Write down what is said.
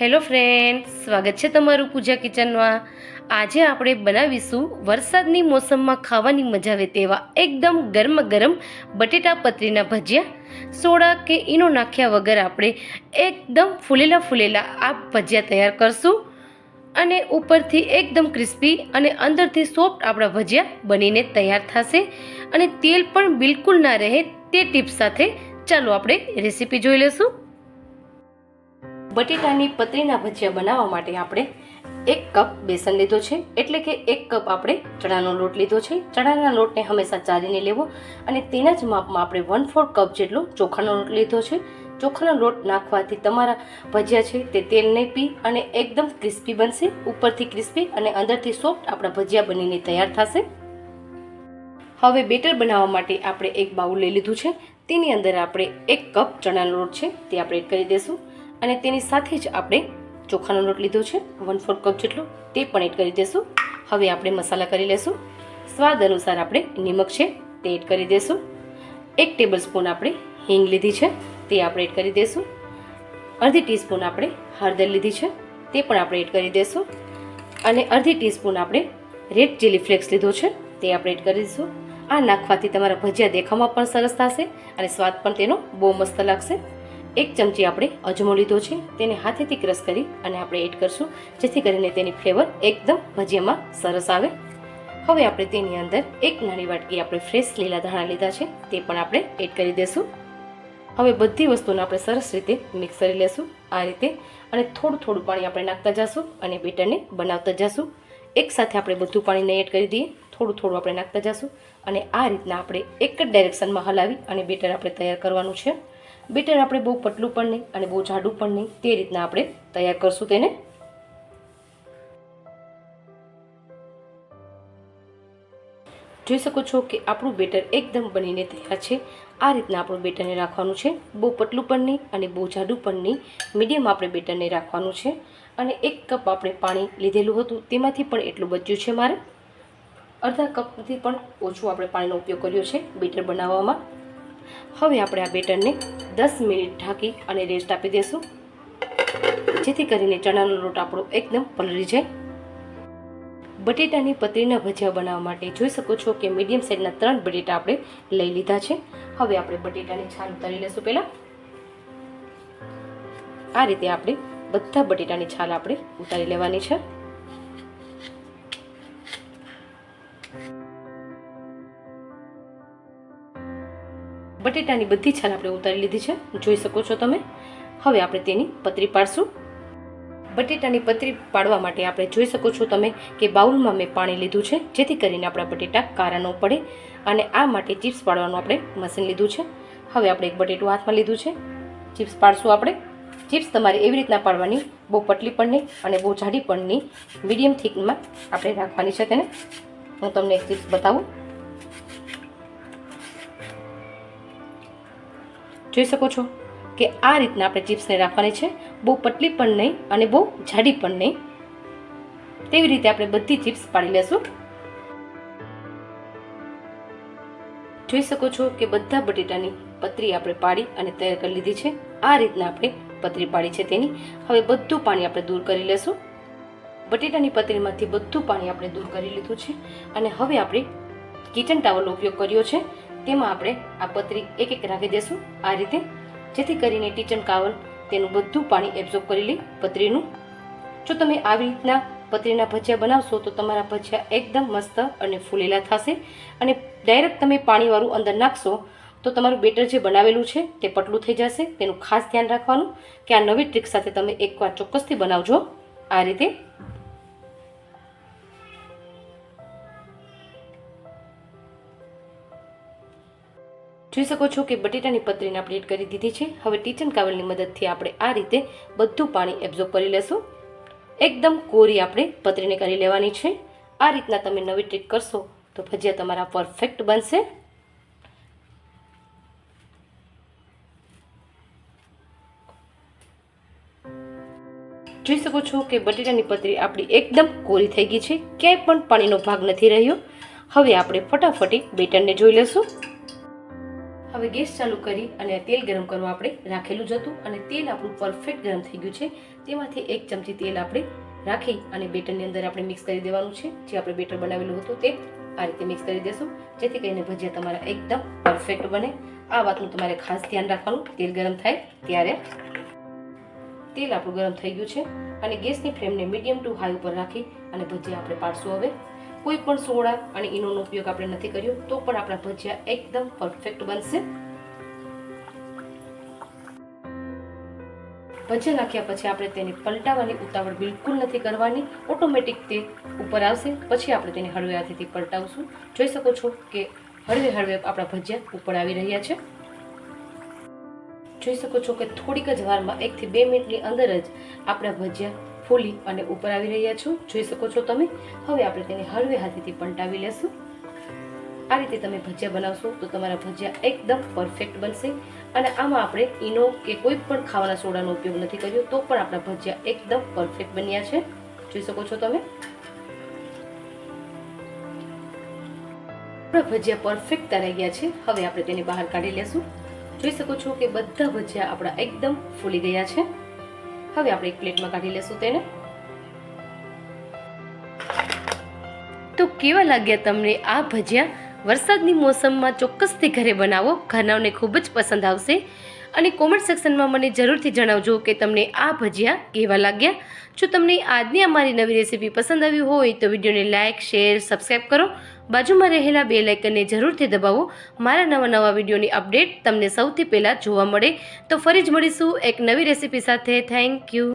Hello friend સ્વાગત છે તમારું પૂજા કિચનમાં. આજે આપણે બનાવીશું વરસાદની મોસમમાં ખાવાની મજા આવે તેવા એકદમ ગરમ ગરમ બટેટા પતરીના ભજીયા. સોડા કે ઈનો નાખ્યા વગર આપણે એકદમ ફૂલેલા ફૂલેલા આ ભજીયા તૈયાર કરશું અને ઉપરથી એકદમ ક્રિસ્પી અને અંદરથી સોફ્ટ આપણા ભજીયા બનીને તૈયાર થશે. અને તેલ પણ બિલકુલ ના રહે તે ટીપ સાથે ચાલો આપણે રેસીપી જોઈ લઈશું. બટેટાની પતરીના ભજીયા બનાવવા માટે આપણે એક કપ બેસન લીધો છે. એટલે કે એક કપ આપણે ચણાનો લોટ લીધો છે. ચણાના લોટને હંમેશા ચારીને લેવો અને તેના જ માપમાં આપણે વન ફોર કપ જેટલો ચોખાનો લોટ લીધો છે. ચોખાનો લોટ નાખવાથી તમારા ભજીયા છે તે તેલ નહીં પી અને એકદમ ક્રિસ્પી બનશે. ઉપરથી ક્રિસ્પી અને અંદરથી સોફ્ટ આપણા ભજીયા બનીને તૈયાર થશે. હવે બેટર બનાવવા માટે આપણે એક બાઉલ લઈ લીધું છે. તેની અંદર આપણે એક કપ ચણાનો લોટ છે તે આપણે કરી દઈશું અને તેની સાથે જ આપણે ચોખાનો લોટ લીધો છે. વન ફોર કપ જેટલો તે પણ એડ કરી દઈશું હવે આપણે મસાલા કરી લેશું. સ્વાદ અનુસાર આપણે નિમક છે તે એડ કરી દઈશું એક ટેબલ સ્પૂન આપણે હિંગ લીધી છે તે આપણે એડ કરી દઈશું અડધી ટીસ્પૂન આપણે હળદર લીધી છે તે પણ આપણે એડ કરી દઈશું અને અડધી ટીસ્પૂન આપણે રેડ ચીલી ફ્લેક્સ લીધો છે તે આપણે એડ કરી દઈશું આ નાખવાથી તમારા ભજીયા દેખાવમાં પણ સરસ થશે અને સ્વાદ પણ તેનો બહુ મસ્ત લાગશે. એક ચમચી આપણે અજમો લીધો છે, તેને હાથેથી ક્રશ કરી અને આપણે એડ કરશું, જેથી કરીને તેની ફ્લેવર એકદમ ભજીયામાં સરસ આવે. હવે આપણે તેની અંદર એક નાની વાટકી આપણે ફ્રેશ લીલા ધાણા લીધા છે, તે પણ આપણે એડ કરી દઈશું હવે બધી વસ્તુને આપણે સરસ રીતે મિક્સ કરી લેશું, આ રીતે. અને થોડું થોડું પાણી આપણે નાખતા જશું અને બેટરને બનાવતા જશું. એકસાથે આપણે બધું પાણીને એડ કરી દઈએ, થોડું થોડું આપણે નાખતા જશું. અને આ રીતના આપણે એક જ ડાયરેક્શનમાં હલાવી અને બેટર આપણે તૈયાર કરવાનું છે. બેટર આપણે બહુ પતલું પણ નહીં અને બહુ જાડું પણ નહીં. તે રીતના આપણે તૈયાર કરશું તેને. જોઈ શકો છો કે આપણું બેટર એકદમ બનીને તૈયાર છે. આ રીતના આપણું બેટરને રાખવાનું છે. બહુ પતલું પણ નહીં અને બહુ જાડું પણ નહીં. મીડિયમ આપણે બેટરને રાખવાનું છે. અને એક કપ આપણે પાણી લીધેલું હતું. તેમાંથી પણ એટલું બચ્યું છે મારે. અડધા કપથી પણ ઓછું આપણે પાણીનો ઉપયોગ કર્યો છે બેટર બનાવવામાં. હવે આપણે આ બેટરને દસ મિનિટ ઢાંકી અને રેસ્ટ આપી દઈશું જેથી કરીને ચણાનો લોટ આપણો એકદમ પલળી જાય. બટેટાની પતરીના ભજીયા બનાવવા માટે જોઈ શકો છો કે મીડિયમ સાઇઝના ત્રણ બટેટા આપણે લઈ લીધા છે. હવે આપણે બટેટાની છાલ ઉતારી લઈશું પહેલાં. આ રીતે આપણે બધા બટેટાની છાલ આપણે ઉતારી લેવાની છે. બટેટાની બધી છાલ આપણે ઉતારી લીધી છે. જોઈ શકો છો તમે. હવે આપણે તેની પતરી પાડશું. બટેટાની પતરી પાડવા માટે આપણે જોઈ શકો છો તમે કે બાઉલમાં મેં પાણી લીધું છે, જેથી કરીને આપણા બટેટા કારા ન પડે અને આ માટે ચિપ્સ પાડવાનું આપણે મશીન લીધું છે. હવે આપણે એક બટેટું હાથમાં લીધું છે. ચિપ્સ પાડશું આપણે. ચિપ્સ તમારે એવી રીતના પાડવાની, બહુ પતલી પણ નહીં અને બહુ જાડી પણ નહીં. મીડિયમ થીકમાં આપણે રાખવાની છે તેને. હું તમને એક ચિપ્સ બતાવું. જોઈ શકો છો કે આ રીતના આપણે ચિપ્સને રાખવાની છે. બહુ પતલી પણ નહીં અને બહુ જાડી પણ નહીં. તેવી રીતે આપણે બધી ચિપ્સ પાડી લેશું. જોઈ શકો છો કે બધા બટેટાની પતરી આપણે પાડી અને તૈયાર કરી લીધી છે. આ રીતના આપણે પતરી પાડી છે તેની. હવે બધું પાણી આપણે દૂર કરી લેશું. બટેટાની પતરીમાંથી બધું પાણી આપણે દૂર કરી લીધું છે. અને હવે આપણે કિચન ટાવલનો ઉપયોગ કર્યો છે. તેમાં આપણે આ પતરી એક એક રાખી દઈશું આ રીતે જેથી કરીને ટીચન કાવલ તેનું બધું પાણી એબ્ઝોર્બ કરી લે પતરીનું જો તમે આવી રીતના પતરીના ભજીયા બનાવશો તો તમારા ભજીયા એકદમ મસ્ત અને ફૂલેલા થશે અને ડાયરેક્ટ તમે પાણીવાળું અંદર નાખશો તો તમારું બેટર જે બનાવેલું છે તે પટલું થઈ જશે. તેનું ખાસ ધ્યાન રાખવાનું કે આ નવી ટ્રીક સાથે તમે એકવાર ચોક્કસથી બનાવજો. આ રીતે જોઈ શકો છો કે બટેટાની પતરીને આપણે એડ કરી દીધી છે. હવે ટીચન કાવલની મદદથી આપણે આ રીતે બધું પાણી એબ્ઝોર્બ કરી લેશું. એકદમ કોરી આપણે પતરીને કરી લેવાની છે. આ રીતના તમે નવી ટ્રીક કરશો તો ભજીયા તમારા પરફેક્ટ બનશે. જોઈ શકો છો કે બટેટાની પતરી આપણી એકદમ કોરી થઈ ગઈ છે. ક્યાંય પણ પાણીનો ભાગ નથી રહ્યો. હવે આપણે ફટાફટી બેટરને જોઈ લેશું. હવે ગેસ ચાલુ કરી અને તેલ ગરમ કરવા આપણે રાખેલું જ હતું અને તેલ આપણું પરફેક્ટ ગરમ થઈ ગયું છે. તેમાંથી એક ચમચી તેલ આપણે રાખી અને બેટરની અંદર આપણે મિક્સ કરી દેવાનું છે. જે આપણે બેટર બનાવેલું હતું તે આ રીતે મિક્સ કરી દેશું. જેથી કરીને ભજીયા તમારા એકદમ પરફેક્ટ બને. આ વાતનું તમારે ખાસ ધ્યાન રાખવાનું. તેલ ગરમ થાય ત્યારે તેલ આપણું ગરમ થઈ ગયું છે. અને ગેસની ફ્લેમને મીડિયમ ટુ હાઈ ઉપર રાખી અને ભજીયા આપણે પાડશું હવે. કોઈ પણ સોડા અને ઈનોનો ઉપયોગ આપણે નથી કર્યો, તો પણ આપણા ભજીયા એકદમ પરફેક્ટ બનશે. ભજીયા નાખ્યા પછી આપણે તેને પલટાવવાની ઉતાવળ બિલકુલ નથી કરવાની ઓટોમેટિક તે ઉપર આવશે, પછી આપણે તેને હળવે હાથેથી પલટાવશું. જોઈ શકો છો કે હળવે હળવે આપણા ભજીયા ઉપર આવી રહ્યા છે. જોઈ શકો છો કે થોડીક જ વારમાં એકથી બે મિનિટની અંદર જ આપણા ભજીયા ફૂલી અને ઉપર આવી રહ્યા છો. જોઈ શકો છો તમે. હવે આપણે તેને હળવે હાથેથી પલટાવી લેશું. આ રીતે તમે ભજીયા બનાવશો તો તમારા ભજીયા એકદમ પરફેક્ટ બનશે. અને આમાં આપણે ઈનો કે કોઈ પણ ખાવાના સોડાનો ઉપયોગ નથી કર્યો તો પણ આપણા ભજીયા એકદમ પરફેક્ટ બન્યા છે. જોઈ શકો છો તમે. આપણા ભજીયા પરફેક્ટ તરાઈ ગયા છે. હવે આપણે તેને બહાર કાઢી લેશું. જોઈ શકો છો કે બધા ભજીયા આપણા એકદમ ફૂલી ગયા છે. હવે આપણે એક પ્લેટમાં કાઢી લેશું તેને. તો કેવા લાગ્યા તમને આ ભજીયા? વરસાદની મોસમમાં ચોક્કસથી ઘરે બનાવો. ઘરનાઓને ખૂબ જ પસંદ આવશે. અને કોમેન્ટ સેક્શનમાં મને જરૂરથી જણાવજો કે તમને આ ભજીયા કેવા લાગ્યા. જો તમને આજની અમારી નવી રેસીપી પસંદ આવી હોય તો વિડીયોને લાઇક, શેર સબસ્ક્રાઈબ કરો. બાજુમાં રહેલા બે લાઇકનને જરૂરથી દબાવો. મારા નવા નવા વિડીયોની અપડેટ તમને સૌથી પહેલાં જોવા મળે. તો ફરી જ મળીશું એક નવી રેસીપી સાથે. Thank you.